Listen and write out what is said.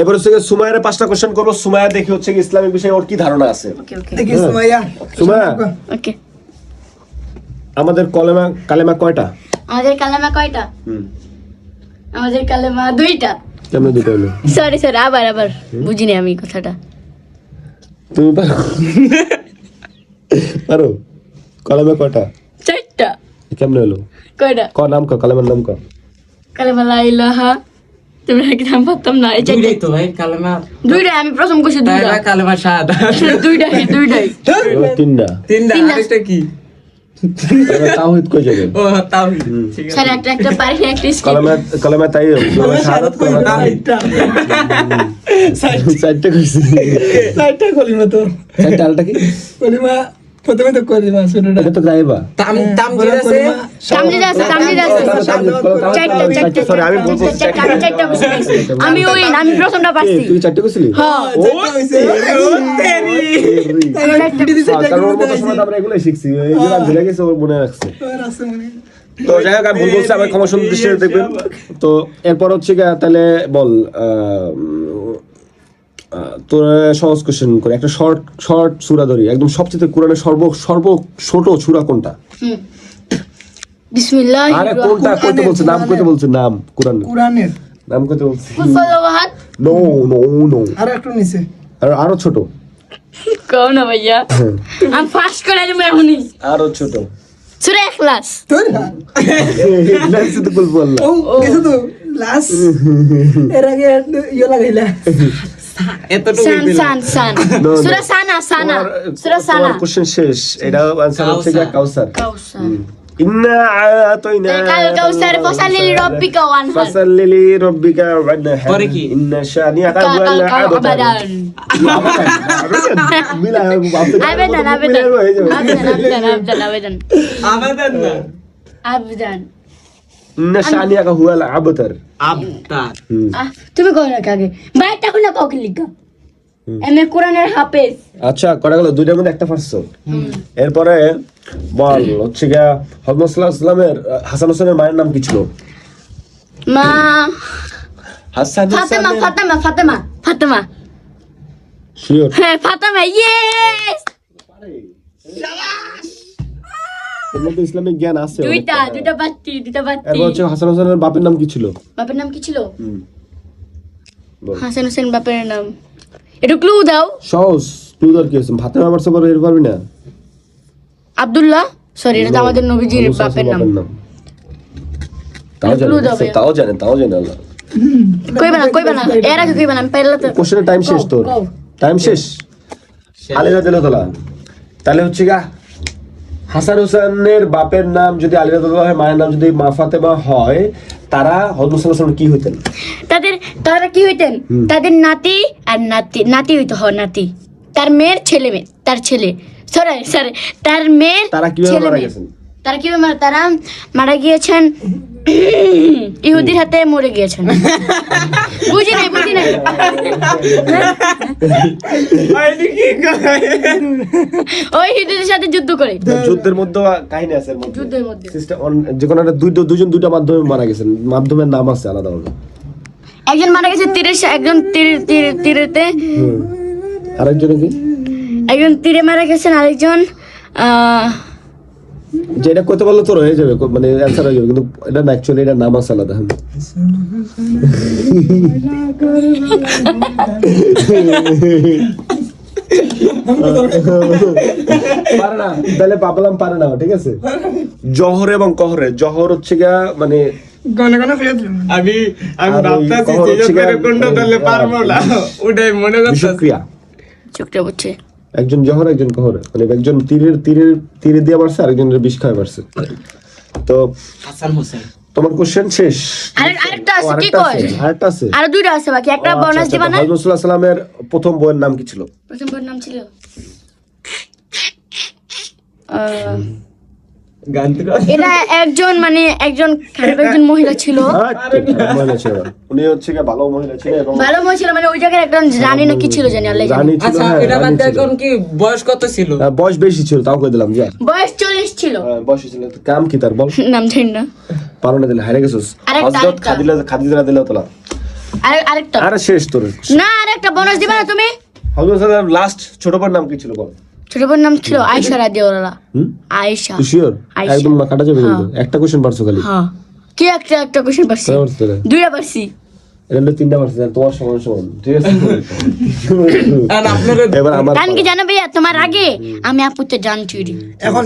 এবার হচ্ছে গিয়ে সুমাইয়ের পাঁচটা কোশ্চেন করব। সুমাইয়া দেখি হচ্ছে কি ইসলামিক বিষয়ে ওর কি ধারণা আছে। ওকে ওকে দেখি সুমাইয়া। সুমাইয়া? ওকে আমাদের কলেমা কালেমা কয়টা? আমাদের কালেমা কয়টা? হুম। আমাদের কালেমা দুইটা। কেমন দুটো হলো? সরি সরি আবার আবার বুঝিনি আমি কথাটা। তুমি পারো? পারো? কলেমা কয়টা? চারটা। কেমন হলো? কয়টা? ক নাম ক কলেমার নাম ক। কালেমা লা ইলাহা তুমি নাকি নাম পারতাম না এই দুইটাই তো ভাই কালেমা দুইটাই আমি প্রথম করছি দুইটা। কালেমা শাহাদা দুইটাই তিনটা। তিনটা। আরেকটা কি? এবার তাওহিদ কই যাবে? ও স্যার একটা একটা পারি একটা skip। কলেমা কলেমা তাই কলেমা শাহাদাত কলেমা তাওহীদ। চারটে। কইছি। চারটা কলিমা তো। আলটা কি? কলিমা প্রথমে তো কলিমা শুরুটা এটা তো তাম যেটা আছে তামজিদ আছে। তামজিদ আছে চারটা চারটা সরি আমি বলব চারটা আমি চারটা বসে আমি উইন আমি প্রথমটা তুই চারটে কইছিলি হ্যাঁ। হ্যাঁ, তো মনে যাই হোক আমি ভুল বলছি আমার ক্ষমা সুন্দর দেখবেন। তো এরপর হচ্ছে তাহলে বল আহ, তোর সহজ কোশ্চেন করে একটা শর্ট শর্ট সুরা ধরি। একদম সবচেয়ে কোরআনের সর্ব সর্ব ছোট সুরা কোনটা? বিসমিল্লাহ আরে কোনটা? কইতে বলছে নাম কইতে বলছে নাম কোরআন। কোরআনের? নাম কইতে বলছে। No no no. আর একটু নিচে। আর আরও ছোট। কও না ভাইয়া। আমি ফার্স্ট করে দেবো এখনই। আরও ছোট। সুরে এখলাস তোর? না লাইসে বলব আল্লাহ ও গেছো তো লাস্ট এর আগে ইয়ে লাগাইলা। এতটুকু সান সান সান No, no. সুরা সানা সানা সুরা সানা কোশ্চেন শেষ এটা আনসার হচ্ছে গিয়ে কাউসার কাউসার ইন্না আতাইনা কাল কাউসার ফসালি রব্বিকা ওয়ানহার ফাসাল্লি লিরাব্বিকা ওয়ানহার পরে কি? ইন্না শানিআকা কাল কাল হুয়াল কাল আবতার আবাদান তুমি কও না বাইটা হলো কাউকে লিখা এম এ কোরআনের হাফেজ। আচ্ছা কটা গেল দুইটার মধ্যে একটা পারছ এরপরে বল হচ্ছে গিয়া হজরত সাল্লাল্লাহু আলাইহি হাসান হোসেনের মায়ের নাম কি ছিল? মা হাসান ফাতেমা ফাতেমা ফাতেমা ফাতেমা। শিওর হ্যাঁ ফাতেমা ইয়েস এর মধ্যে ইসলামিক জ্ঞান আছে দুইটা দুইটা দুইটা এরপর হচ্ছে হাসান হোসেনের বাপের নাম কি ছিল? বাপের নাম কি ছিল? হাসান হোসেন বাপের নাম। একটু ক্লু দাও। সহজ ধর কি আছে? ভাতের সবার এর পারবি না? আব্দুল্লাহ? সরি এটা আমাদের নবীজির বাপের নাম। তাও জানে। তাও জানে তাও জানে আল্লাহ। কইবা না কইবা না এর আগে কইবা না তো কোশ্চেনের টাইম শেষ তোর। টাইম শেষ? আলিরা দিল তোলা তাহলে হচ্ছে গা হাসান হুসেনের বাপের নাম যদি আলী রাদিয়াল্লাহু হয় মায়ের নাম যদি মা ফাতেমা হয় তারা হযরত সাল্লাল্লাহু আলাইহি কি হইতেন? তাদের তারা কি হইতেন? তাদের নাতি আর নাতি নাতি হইতো হয় নাতি। তার মেয়ের ছেলে মেয়ে তার ছেলে। সরি সরি তার মেয়ের তারা কীভাবে ছেলে মারা মেয়ে। গেছেন? তারা কীভাবে মারা তারা মারা গিয়েছেন? ইহুদির হাতে মরে গিয়েছেন। বুঝি নাই বুঝি নাই। ওই ইহুদিদের সাথে যুদ্ধ করে। যুদ্ধের মধ্যে কাহিনী আছে যুদ্ধের মধ্যে। সিস্টেম যে কোনো একটা দুই দুজন দুইটা মাধ্যমে মারা গেছেন। মাধ্যমের নাম আছে আলাদা আলাদা একজন মারা গেছে তীরের সা- একজন তীর তীর তীরেতে। আরেকজনে কি? একজন তীরে মারা গেছেন আরেকজন আহ, যেটা করতে পারলে তোর হয়ে যাবে মানে অ্যান্সার হয়ে যাবে কিন্তু এটা না অ্যাকচুয়ালি এটা নাম আছে আলাদা। না তাহলে পাবলাম পারে না ঠিক আছে? জহর এবং কহরে জহর হচ্ছে গিয়া মানে আমি আমি ভাবতাছি গা- তাহলে পারব না ওটাই মনে বিষক্রিয়া চোখটা বুঝছে একজন জহর একজন কহরে। মানে একজন তীরের তীরের তীরে দিয়ে মারছে আরেকজনের বিষ খায় মারছে। তো হাসান হোসেন। তোমার কোশ্চেন শেষ। আরেকটা আছে, কি আরেকটা কয়? আরেকটা আছে। আরও দুইটা আছে বাকি একটা বোনাস দিবা না হযরত প্রথম বইয়ের নাম কি ছিল? প্রথম বইয়ের নাম ছিল আহ, গান এটা একজন মানে একজন খারাপ একজন মহিলা ছিল। আচ্ছা, মহিলা ছিল। উনি হচ্ছে গিয়ে ভালো মহিলা ছিল এবং ভালো মহিলা ছিল মানে ওই জায়গায় একজন জানি না কি ছিল জানি আল্লাহ জানে। আচ্ছা হ্যাঁ, এটা বাদ দিয়ে এখন কি বয়স কত ছিল? হ্যাঁ, বয়স বেশি ছিল তাও কই দিলাম যা। বয়স চল্লিশ ছিল। হ্যাঁ, বয়স ছিল। কাম কি তার বল। নাম জানি না। পারো না দিলে হারে গেছিস। হযরত খাদিজা খাদিজা দিলে তোলা আর আরেকটা। আরে শেষ তোর। না আরেকটা বোনাস দিবা না তুমি? লাস্ট ছোট নাম কি ছিল বল। ছোট বোন নাম ছিল আয়েশা রাদিয়াল্লাহ হুম? আয়েশা। শিওর একদম কাটা যাবে হ্যাঁ। কিন্তু একটা কোশ্চেন পারছ খালি? হ্যাঁ। কি একটা একটা কোশ্চেন পারছি? দুইটা পারছি। এটা তিনটা পারছ তোমার সমান সমান। ঠিক আছে? এবার আমার জানো ভাইয়া তোমার আগে। আমি আপুতে জানছি এখন